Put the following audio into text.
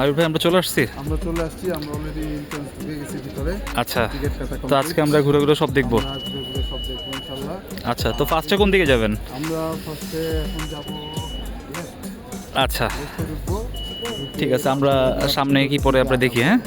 আবির ভাই আমরা চলে আসছি? আমরা চলে আসছি আমরা অলরেডি এন্ট্রান্স ঢুকে গেছি ভিতরে। আচ্ছা তো আজকে আমরা ঘুরে ঘুরে সব দেখব। সব আচ্ছা তো ফার্স্টে কোন দিকে যাবেন? আমরা ফার্স্টে এখন যাব আচ্ছা। ঠিক আছে আমরা সামনে কি পরে আমরা দেখি হ্যাঁ?